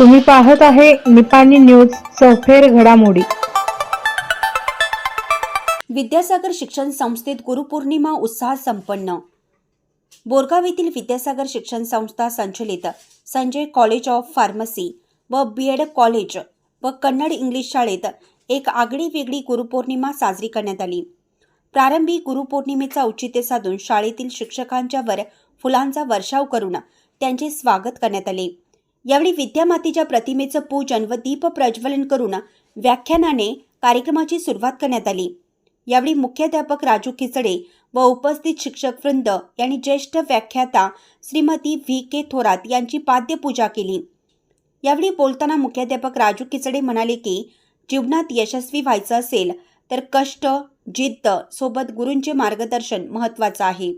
तुम्ही पाहत आहे निपाणी न्यूज चौफेर घडामोडी. विद्यासागर शिक्षण संस्थेत गुरुपौर्णिमा उत्साहात संपन्न. बोरगाव येथील विद्यासागर शिक्षण संस्था संचलित संजय कॉलेज ऑफ फार्मसी व बी एड कॉलेज व कन्नड इंग्लिश शाळेत एक आगळी वेगळी गुरुपौर्णिमा साजरी करण्यात आली. प्रारंभी गुरुपौर्णिमेचा औचित्य साधून शाळेतील शिक्षकांच्या वर फुलांचा वर्षाव करून त्यांचे स्वागत करण्यात आले. यावेळी विद्यामातेच्या प्रतिमेचं पूजन व दीप प्रज्वलन करून व्याख्यानाने कार्यक्रमाची सुरुवात करण्यात आली. यावेळी मुख्याध्यापक राजू खिचडे व उपस्थित शिक्षक वृंद यांनी ज्येष्ठ व्याख्याता श्रीमती व्ही के थोरात यांची पाद्यपूजा केली. यावेळी बोलताना मुख्याध्यापक राजू खिचडे म्हणाले की जीवनात यशस्वी व्हायचं असेल तर कष्ट जिद्द सोबत गुरूंचे मार्गदर्शन महत्त्वाचं आहे.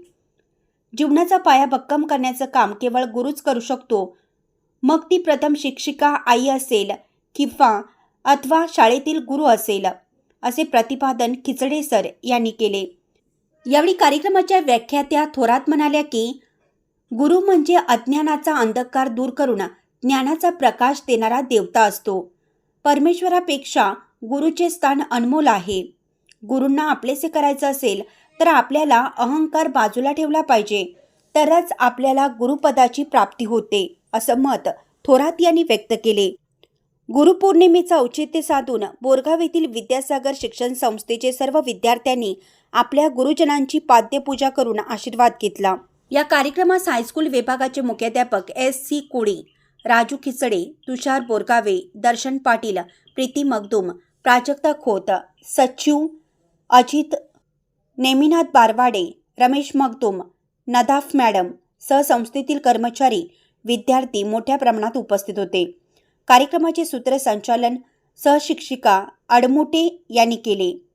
जीवनाचा पाया भक्कम करण्याचं काम केवळ गुरुच करू शकतो मग ती प्रथम शिक्षिका आई असेल किंवा अथवा शाळेतील गुरु असेल असे प्रतिपादन खिचडे सर यांनी केले. यावेळी कार्यक्रमाच्या व्याख्यात्या थोरात म्हणाल्या की गुरु म्हणजे अज्ञानाचा अंधकार दूर करून ज्ञानाचा प्रकाश देणारा देवता असतो. परमेश्वरापेक्षा गुरुचे स्थान अनमोल आहे. गुरूंना आपलेसे करायचं असेल तर आपल्याला अहंकार बाजूला ठेवला पाहिजे तरच आपल्याला गुरुपदाची प्राप्ती होते. असं मत थोरात यांनी व्यक्त केले. गुरुपौर्णिमेचं औचित्य साधून बोरगाव येथील विद्यासागर शिक्षण संस्थेचे सर्व विद्यार्थ्यांनी आपल्या गुरुजनांची पाद्यपूजा करून आशीर्वाद घेतला. या कार्यक्रमास हायस्कूल विभागाचे मुख्याध्यापक एस सी कोळी राजू खिचडे तुषार बोरगावे दर्शन पाटील प्रीती मगदूम प्राजक्ता खोत सचिव अजित नेमिनाथ बारवाडे रमेश मगदूम नदाफ मॅडम सहसंस्थेतील कर्मचारी विद्यार्थी मोठ्या प्रमाणात उपस्थित होते. कार्यक्रमाचे सूत्रसंचालन सहशिक्षिका अडमुटे यांनी केले.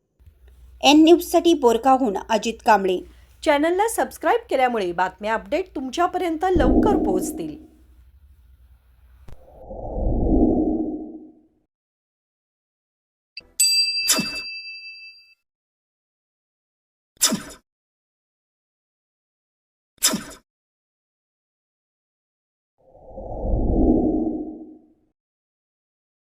एन न्यूजसाठी बोरकाहून अजित कांबळे. चॅनलला सबस्क्राईब केल्यामुळे बातम्या अपडेट तुमच्यापर्यंत लवकर पोहोचतील.